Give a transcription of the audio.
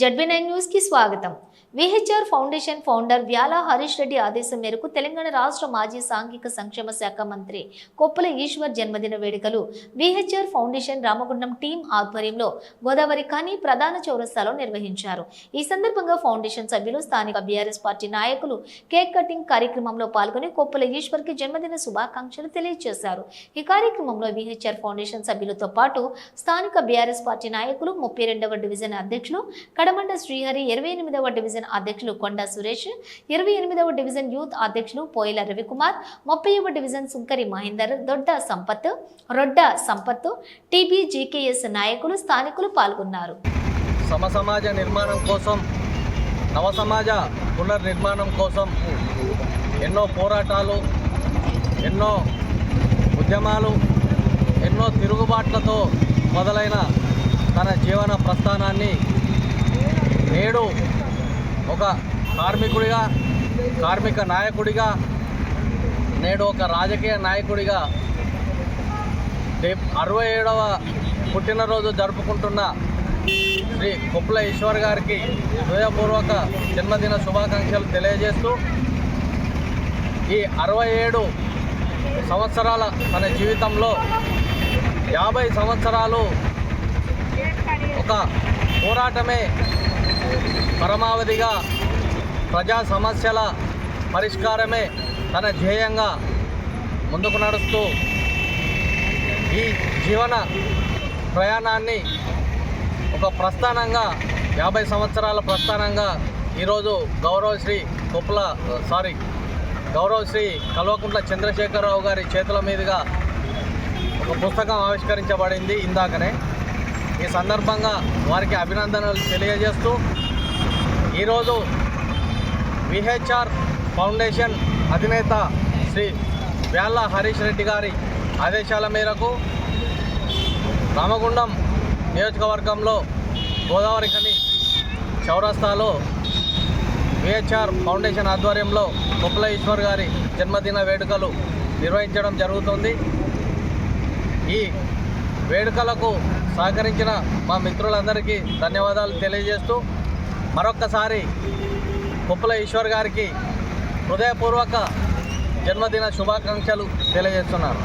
ZB nine న్యూస్కి స్వాగతం. VHR foundation founder Vyala Harish Reddy ఆదేశం మేరకు తెలంగాణ రాష్ట్ర మాజీ సాంఘిక సంక్షేమ శాఖ మంత్రి కొప్పుల ఈశ్వర్ జన్మదిన వేడుకలు విహెచ్ఆర్ ఫౌండేషన్ రామగుండం టీం ఆధ్వర్యంలో గోదావరి కానీ ప్రధాన చౌరస్తాలో నిర్వహించారు. ఈ సందర్భంగా ఫౌండేషన్ సభ్యులు స్థానిక బీఆర్ఎస్ పార్టీ నాయకులు కేక్ కటింగ్ కార్యక్రమంలో పాల్గొని కొప్పుల ఈశ్వర్కి జన్మదిన శుభాకాంక్షలు తెలియజేశారు. ఈ కార్యక్రమంలో విహెచ్ఆర్ ఫౌండేషన్ సభ్యులతో పాటు స్థానిక బీఆర్ఎస్ పార్టీ నాయకులు ముప్పై రెండవ డివిజన్ అధ్యక్షులు కడమండ శ్రీహరి ఇరవై ఎనిమిదవ డివిజన్ అధ్యక్షులు కొండ సురేష్ ఇరవై ఎనిమిదవ డివిజన్ యూత్ అధ్యక్షులు పోయిల రవికుమార్ ముప్పైవ division Sunkari Mahender Dodda Sampath Rodda Sampath TB GKS నాయకులు స్థానికులు పాల్గొన్నారు. సమసమాజ నిర్మాణం కోసం నవ సమాజ పునర్నిర్మాణం కోసం ఎన్నో పోరాటాలు ఎన్నో ఉద్యమాలు ఎన్నో తిరుగుబాట్లతో మొదలైన తన జీవన ప్రస్థానాన్ని నేడు ఒక కార్మికుడిగా కార్మిక నాయకుడిగా నేడు ఒక రాజకీయ నాయకుడిగా అరవై ఏడవ పుట్టినరోజు జరుపుకుంటున్న శ్రీ కుప్ల ఈశ్వర్ గారికి హృదయపూర్వక జన్మదిన శుభాకాంక్షలు తెలియజేస్తూ ఈ అరవై ఏడు సంవత్సరాల తన జీవితంలో యాభై సంవత్సరాలు ఒక పోరాటమే పరమావధిగా ప్రజా సమస్యల పరిష్కారమే తన ధ్యేయంగా ముందుకు నడుస్తూ ఈ జీవన ప్రయాణాన్ని ఒక ప్రస్థానంగా యాభై సంవత్సరాల ప్రస్థానంగా ఈరోజు గౌరవశ్రీ కొప్పుల సారీ గౌరవశ్రీ కల్వకుంట్ల చంద్రశేఖరరావు గారి చేతుల మీదుగా ఒక పుస్తకం ఆవిష్కరించబడింది ఇందాకనే. ఈ సందర్భంగా వారికి అభినందనలు తెలియజేస్తూ ఈరోజు విహెచ్ఆర్ ఫౌండేషన్ అధినేత శ్రీ వేళ్ళ హరీష్ రెడ్డి గారి ఆదేశాల మేరకు రామగుండం నియోజకవర్గంలో గోదావరి కని చౌరస్తాలో విహెచ్ఆర్ ఫౌండేషన్ ఆధ్వర్యంలో కుప్పల ఈశ్వర్ గారి జన్మదిన వేడుకలు నిర్వహించడం జరుగుతుంది. ఈ వేడుకలకు సహకరించిన మా మిత్రులందరికీ ధన్యవాదాలు తెలియజేస్తూ మరొక్కసారి కుప్పల ఈశ్వర్ గారికి హృదయపూర్వక జన్మదిన శుభాకాంక్షలు తెలియజేస్తున్నాను.